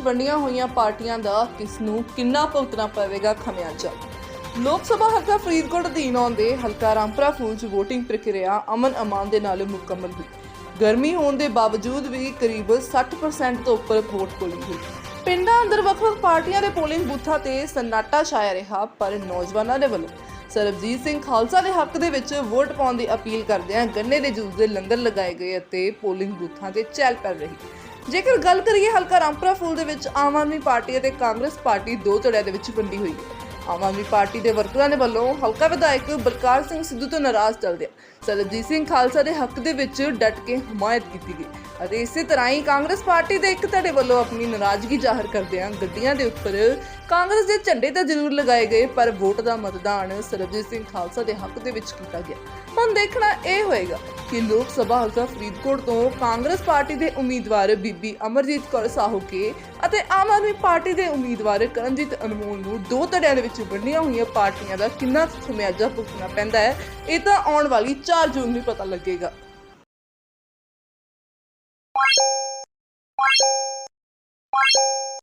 ਵੰਡੀਆਂ ਹੋਈਆਂ ਪਾਰਟੀਆਂ ਦਾ ਕਿਸ ਨੂੰ ਕਿੰਨਾ ਭੁਗਤਣਾ ਪਵੇਗਾ ਖਮਿਆਜਾ ਲੋਕ ਸਭਾ ਹਲਕਾ ਫਰੀਦਕੋਟ ਅਧੀਨ ਆਉਂਦੇ ਹਲਕਾ ਰਾਮਪੁਰਾ ਫੂਲ 'ਚ VOTING ਪ੍ਰਕਿਰਿਆ ਅਮਨ ਅਮਾਨ ਦੇ ਨਾਲ ਮੁਕੰਮਲ ਹੋਈ। ਗਰਮੀ ਹੋਣ ਦੇ ਬਾਵਜੂਦ ਵੀ ਕਰੀਬ 60% ਤੋਂ ਉੱਪਰ ਵੋਟ ਪੋਲਿੰਗ ਹੋਈ। ਪਿੰਡਾਂ ਅੰਦਰ ਵੱਖ-ਵੱਖ ਪਾਰਟੀਆਂ ਦੇ ਪੋਲਿੰਗ ਬੂਥਾਂ ਤੇ ਸન્ਨਾਟਾ ਛਾਇਆ ਰਿਹਾ, ਪਰ ਨੌਜਵਾਨਾਂ ਦੇ ਵੱਲੋਂ ਸਰਬਜੀਤ ਸਿੰਘ ਖਾਲਸਾ ਦੇ ਹੱਕ ਦੇ ਵਿੱਚ ਵੋਟ ਪਾਉਣ ਦੀ ਅਪੀਲ ਕਰਦਿਆਂ ਗੰਨੇ ਦੇ ਜੂਸ ਦੇ ਲੰਗਰ ਲਗਾਏ ਗਏ ਅਤੇ ਪੋਲਿੰਗ ਬੂਥਾਂ ਤੇ ਚਹਿਲ ਪਹਿਲ ਰਹੀ। ਜੇਕਰ ਗੱਲ ਕਰੀਏ ਹਲਕਾ ਰਾਮਪੁਰਾ ਫੂਲ ਦੇ ਵਿੱਚ, ਆਮ ਆਦਮੀ ਪਾਰਟੀ ਅਤੇ ਕਾਂਗਰਸ ਪਾਰਟੀ ਦੋ ਧੜਿਆਂ ਦੇ ਵਿੱਚ ਵੰਡੀ ਹੋਈ ਹੈ। ਆਮ ਆਦਮੀ ਪਾਰਟੀ ਦੇ ਵਰਕਰਾਂ ਦੇ ਵੱਲੋਂ ਹਲਕਾ ਵਿਧਾਇਕ ਬਲਕਾਰ ਸਿੰਘ ਸਿੱਧੂ ਤੋਂ ਨਾਰਾਜ਼ ਚੱਲਦਿਆਂ ਸਰਬਜੀਤ ਸਿੰਘ ਖਾਲਸਾ ਦੇ ਹੱਕ ਦੇ ਵਿੱਚ ਡਟ ਕੇ ਹਮਾਇਤ ਕੀਤੀ ਗਈ। ਅਤੇ ਇਸੇ ਤਰ੍ਹਾਂ ਹੀ ਕਾਂਗਰਸ ਪਾਰਟੀ ਦੇ ਇੱਕ ਧੜੇ ਵੱਲੋਂ ਆਪਣੀ ਨਾਰਾਜ਼ਗੀ ਜ਼ਾਹਰ ਕਰਦਿਆਂ ਗੱਡੀਆਂ ਦੇ ਉੱਪਰ ਕਾਂਗਰਸ ਦੇ ਝੰਡੇ ਤਾਂ ਜ਼ਰੂਰ ਲਗਾਏ ਗਏ, ਪਰ ਵੋਟ ਦਾ ਮਤਦਾਨ ਸਰਬਜੀਤ ਸਿੰਘ ਖਾਲਸਾ ਦੇ ਹੱਕ ਦੇ ਵਿੱਚ ਕੀਤਾ ਗਿਆ। ਹੁਣ ਦੇਖਣਾ ਇਹ ਹੋਏਗਾ ਕਿ ਲੋਕ ਸਭਾ ਹਲਕਾ ਫਰੀਦਕੋਟ ਤੋਂ ਕਾਂਗਰਸ ਪਾਰਟੀ ਦੇ ਉਮੀਦਵਾਰ ਬੀਬੀ ਅਮਰਜੀਤ ਕੌਰ ਸਾਹੂਕੇ ਅਤੇ ਆਮ ਆਦਮੀ ਪਾਰਟੀ ਦੇ ਉਮੀਦਵਾਰ ਕਰਨਜੀਤ ਅਨਮੋਲ ਨੂੰ ਦੋ ਧੜਿਆਂ ਦੇ ਵਿੱਚ ਵੰਡੀਆਂ ਹੋਈਆਂ ਪਾਰਟੀਆਂ ਦਾ ਕਿੰਨਾ ਖਮਿਆਜਾ ਭੁਗਤਣਾ ਪੈਂਦਾ ਹੈ, ਇਹ ਤਾਂ ਆਉਣ ਵਾਲੀ 4 ਜੂਨ ਨੂੰ ਪਤਾ ਲੱਗੇਗਾ। Thank you.